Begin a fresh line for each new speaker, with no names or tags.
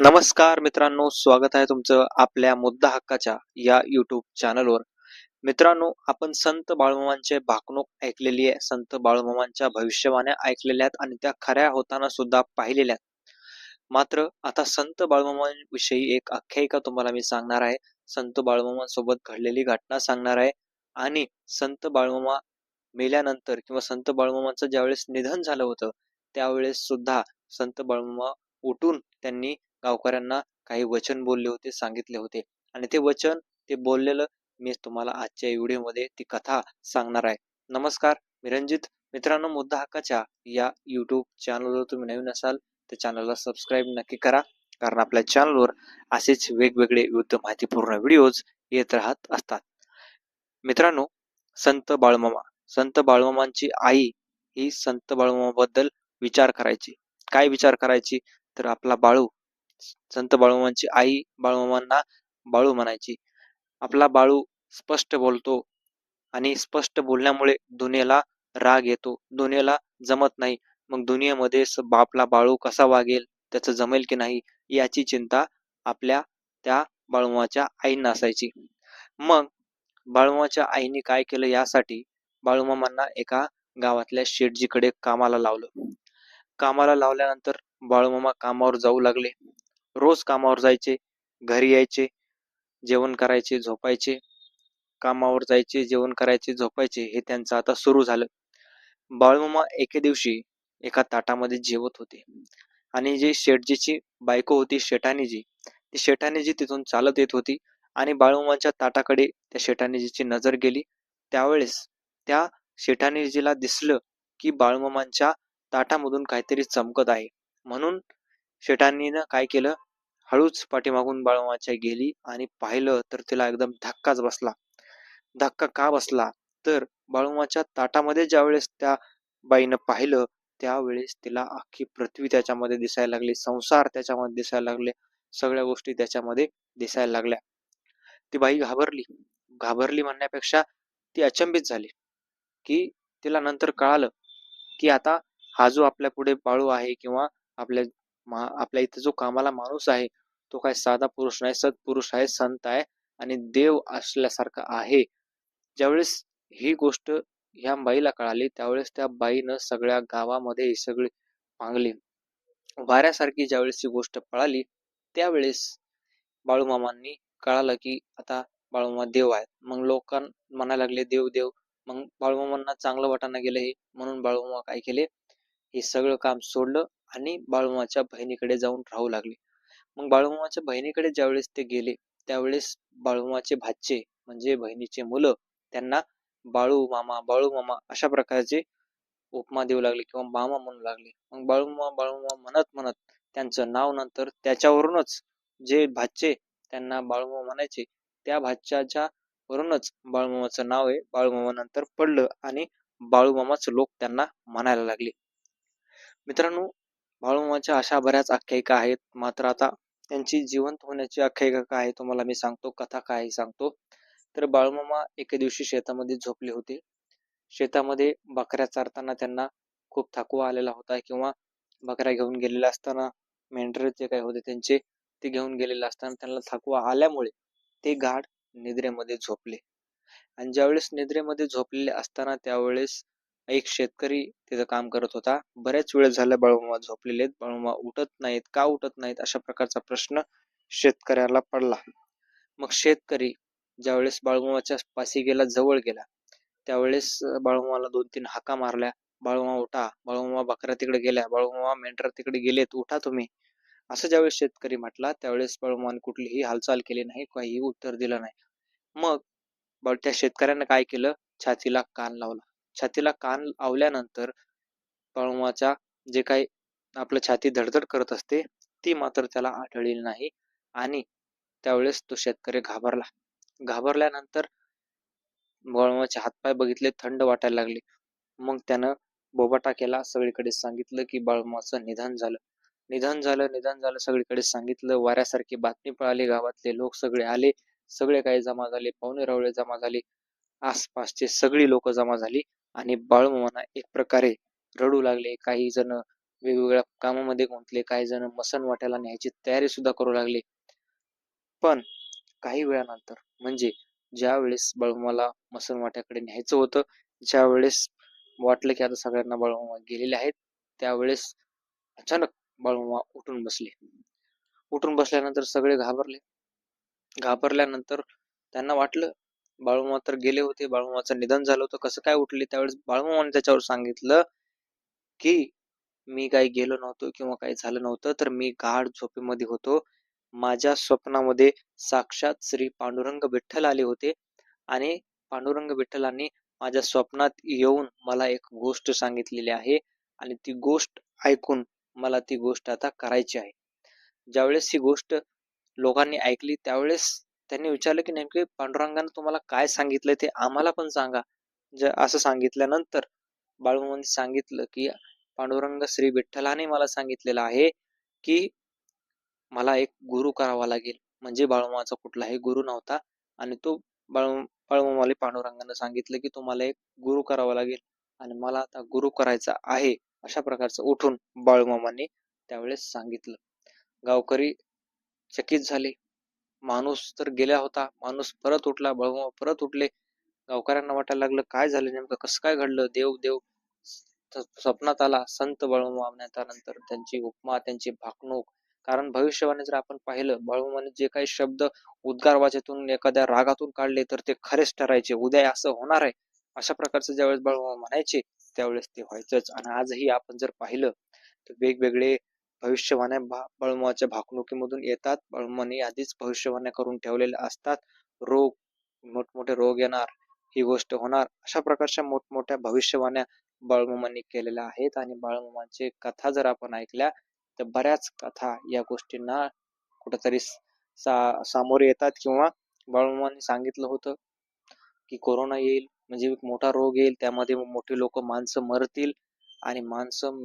नमस्कार मित्रांनो स्वागत आहे तुमचं आपल्या मुद्दा हक्काच्या या युट्यूब चॅनलवर मित्रांनो आपण संत बाळूमामांचे भाकणूक ऐकलेली आहे. संत बाळूमामांच्या भविष्यवाण्या ऐकलेल्या आहेत आणि त्या खऱ्या होताना सुद्धा पाहिलेल्या आहेत. मात्र आता संत बाळूमामांविषयी एक आख्यायिका तुम्हाला मी सांगणार आहे. संत बाळूमामांसोबत घडलेली घटना सांगणार आहे. आणि संत बाळूमामा मेल्यानंतर किंवा संत बाळूमामांचं ज्यावेळेस निधन झालं होतं त्यावेळेस सुद्धा संत बाळूमामा उठून त्यांनी गावकऱ्यांना काही वचन बोलले होते सांगितले होते. आणि ते वचन ते बोललेलं मी तुम्हाला आजच्या व्हिडिओमध्ये ती कथा सांगणार आहे. नमस्कार मी रंजित. मित्रांनो मुद्दा हक्काच्या या युट्यूब चॅनलवर तुम्ही नवीन असाल तर चॅनलला सबस्क्राईब नक्की करा. कारण आपल्या चॅनलवर असेच वेगवेगळे विविध माहितीपूर्ण व्हिडिओज येत राहत असतात. मित्रांनो संत बाळमामा. संत बाळमामांची आई ही संत बाळमामाबद्दल विचार करायची. काय विचार करायची? तर आपला बाळू संत बाळूमांची आई बाळूमामांना बाळू म्हणायची. आपला बाळू स्पष्ट बोलतो आणि स्पष्ट बोलण्यामुळे दुनियेला राग येतो. दुनियेला जमत नाही. मग दुनियेमध्ये आपला बाळू कसा वागेल त्याचं जमेल की नाही याची चिंता आपल्या त्या बाळूमाच्या आईंना असायची. मग बाळूमाच्या आईने काय केलं यासाठी बाळूमामांना एका गावातल्या शेटजीकडे कामाला लावलं. कामाला लावल्यानंतर बाळूमामा कामावर जाऊ लागले. रोज कामावर जायचे घरी यायचे जेवण करायचे झोपायचे कामावर जायचे जेवण करायचे झोपायचे हे त्यांचं आता सुरू झालं. बाळूमामा एके दिवशी एका ताटामध्ये जेवत होते. आणि जी शेठजीची बायको होती शेठानीजी ती शेठानीजी तिथून चालत येत होती आणि बाळूमामाच्या ताटाकडे त्या शेठानीजीची नजर गेली. त्यावेळेस त्या शेठानीजीला दिसलं की बाळूमामांच्या ताटामधून काहीतरी चमकत आहे. म्हणून शेठानीनं काय केलं? हळूच पाठीमागून बाळूमाच्या गेली आणि पाहिलं तर तिला एकदम धक्काच बसला. धक्का का बसला? तर बाळूमाच्या ताटामध्ये ज्यावेळेस त्या बाईनं पाहिलं त्यावेळेस तिला अख्खी पृथ्वी त्याच्यामध्ये दिसायला लागली संसार त्याच्यामध्ये दिसायला लागले सगळ्या गोष्टी त्याच्यामध्ये दिसायला लागल्या. ती बाई घाबरली. घाबरली म्हणण्यापेक्षा ती अचंबित झाली की तिला नंतर कळालं की आता हा जो आपल्या पुढे बाळू आहे किंवा आपल्या आपल्या इथे जो कामाला माणूस आहे तो काय साधा पुरुष नाही सत्पुरुष आहे संत आहे आणि देव असल्यासारखा आहे. ज्यावेळेस ही गोष्ट ह्या बाईला कळाली त्यावेळेस त्या बाईनं सगळ्या गावामध्ये ही सगळी मागली. वाऱ्यासारखी ज्यावेळेस ही गोष्ट पळाली त्यावेळेस बाळूमामांनी कळालं की आता बाळूमामा देव आहेत. मग लोकां म्हणायला लागले देव देव. मग बाळूमामांना चांगलं वाटाणं गेलं हे. म्हणून बाळूमामा काय केले? हे सगळं काम सोडलं. आणि बाळूमाच्या बहिणीकडे जाऊन राहू लागले. मग बाळूमामाच्या बहिणीकडे ज्यावेळेस ते गेले त्यावेळेस बाळूमाचे भाचे म्हणजे बहिणीचे मुलं त्यांना बाळू मामा बाळू मामा अशा प्रकारचे उपमा देऊ लागले किंवा मामा म्हणू लागले. मग बाळूमा बाळूमामा म्हणत म्हणत त्यांचं नाव नंतर त्याच्यावरूनच जे भाचे त्यांना बाळूमा म्हणायचे त्या भाच्याच्या वरूनच बाळूमामाचं नाव आहे बाळूमामा नंतर पडलं आणि बाळूमामाच लोक त्यांना म्हणायला लागले. मित्रांनो बाळूमामाच्या अशा बऱ्याच आख्यायिका आहेत. मात्र आता त्यांची जिवंत होण्याची आख्यायिका काय आहे तुम्हाला मी सांगतो कथा काय सांगतो. तर बाळूमामा एके दिवशी शेतामध्ये झोपले होते. शेतामध्ये बकऱ्या चारताना त्यांना खूप थकवा आलेला होता किंवा बकऱ्या घेऊन गेलेल्या असताना मेंढर जे काही होते त्यांचे ते घेऊन गेलेले असताना त्यांना थकवा आल्यामुळे ते गाढ निद्रेमध्ये झोपले. आणि ज्यावेळेस निद्रेमध्ये झोपलेले असताना त्यावेळेस एक शेतकरी तिथं काम करत होता. बऱ्याच वेळ झाला बाळूमामा झोपलेले आहेत बाळूमामा उठत नाहीत. का उठत नाहीत? अशा प्रकारचा प्रश्न शेतकऱ्याला पडला. मग शेतकरी ज्यावेळेस बाळूमामाच्या पासी गेला जवळ गेला त्यावेळेस बाळूमामाला दोन तीन हाका मारल्या. बाळूमा उठा. बाळूमा बकऱ्या तिकडे गेल्या. बाळूमामा मेंढर तिकडे गेलेत. उठा तुम्ही. असं ज्यावेळेस शेतकरी म्हटला त्यावेळेस बाळूमाने कुठलीही हालचाल केली नाही. काहीही उत्तर दिलं नाही. मग त्या शेतकऱ्यानं काय केलं? छातीला कान लावला. छातीला कान लावल्यानंतर बाळूमाच्या जे काही आपलं छाती धडधड करत असते ती मात्र त्याला आढळली नाही आणि त्यावेळेस तो शेतकरी घाबरला. घाबरल्यानंतर बाळूमाचे हातपाय बघितले थंड वाटायला लागले. मग त्यानं बोबाटा केला सगळीकडे सांगितलं की बाळमाचं निधन झालं. निधन झालं निधन झालं सगळीकडे सांगितलं. वाऱ्यासारखी बातमी पळाली गावातले लोक सगळे आले. सगळे काही जमा झाले पाहुणे रावळे जमा झाले. आसपासचे सगळी लोक जमा झाली. आणि बाळूमामांना एक प्रकारे रडू लागले. काही जण वेगवेगळ्या कामामध्ये गुंतले काही जण मसन वाट्याला न्यायची तयारी सुद्धा करू लागले. पण काही वेळानंतर म्हणजे ज्या वेळेस बाळूमाला मसन वाट्याकडे न्यायचं होतं ज्या वेळेस वाटलं की आता सगळ्यांना बाळूमामा गेलेले आहेत त्यावेळेस अचानक बाळूमामा उठून बसले. उठून बसल्यानंतर सगळे घाबरले. घाबरल्यानंतर त्यांना वाटलं बाळूमामा तर गेले होते. बाळूमामाचं निधन झालं होतं. कसं काय उठले? त्यावेळेस बाळूमामाने त्याच्यावर सांगितलं की मी काही गेलो नव्हतो किंवा काही झालं नव्हतं तर मी गाढ झोपेमध्ये होतो. माझ्या स्वप्नामध्ये साक्षात श्री पांडुरंग विठ्ठल आले होते आणि पांडुरंग विठ्ठलांनी माझ्या स्वप्नात येऊन मला एक गोष्ट सांगितलेली आहे आणि ती गोष्ट ऐकून मला ती गोष्ट आता करायची आहे. ज्यावेळेस ही गोष्ट लोकांनी ऐकली त्यावेळेस त्यांनी विचारलं की नेमके पांडुरंगानं तुम्हाला काय सांगितलं ते आम्हाला पण सांगा. ज असं सांगितल्यानंतर बाळूमामांनी सांगितलं की पांडुरंग श्री विठ्ठलाने मला सांगितलेलं आहे की मला एक गुरु करावा लागेल. म्हणजे बाळूमामाचा कुठलाही गुरु नव्हता आणि तो बाळू बाळूमामाला पांडुरंगानं सांगितलं की तुम्हाला एक गुरु करावा लागेल आणि मला आता गुरु करायचा आहे अशा प्रकारचं उठून बाळूमामांनी त्यावेळेस सांगितलं. गावकरी चकित झाले. माणूस तर गेला होता. माणूस परत उठला. बाळूमामा परत उठले. गावकऱ्यांना वाटायला लागलं काय झालं नेमकं? कसं काय घडलं? देव देव. स्वप्नात आला संत बाळूमामा नंतर त्यांची उपमा त्यांची भाकणूक. कारण भविष्यवाणी जर आपण पाहिलं बाळूमाने जे काही शब्द उद्गार वाचेतून एखाद्या रागातून काढले तर ते खरेच ठरायचे. उद्या असं होणार आहे. अशा प्रकारचं ज्यावेळेस बाळूमामा म्हणायचे त्यावेळेस ते व्हायचंच. आणि आजही आपण जर पाहिलं तर वेगवेगळे भविष्यवाण्या भा भाकणुकीमधून येतात. बाळूमाने आधीच भविष्यवाण्या करून ठेवलेल्या असतात. रोग मोठमोठे रोग येणार ही गोष्ट होणार अशा प्रकारच्या मोठमोठ्या भविष्यवाण्या बळमुमांनी केलेल्या आहेत. आणि बाळूमामांची कथा जर आपण ऐकल्या तर बऱ्याच कथा या गोष्टींना कुठेतरी सा सामोरे येतात. किंवा बाळूमामांनी सांगितलं होतं की कोरोना येईल म्हणजे एक मोठा रोग येईल त्यामध्ये मोठी लोक माणसं मरतील. आणि माणसं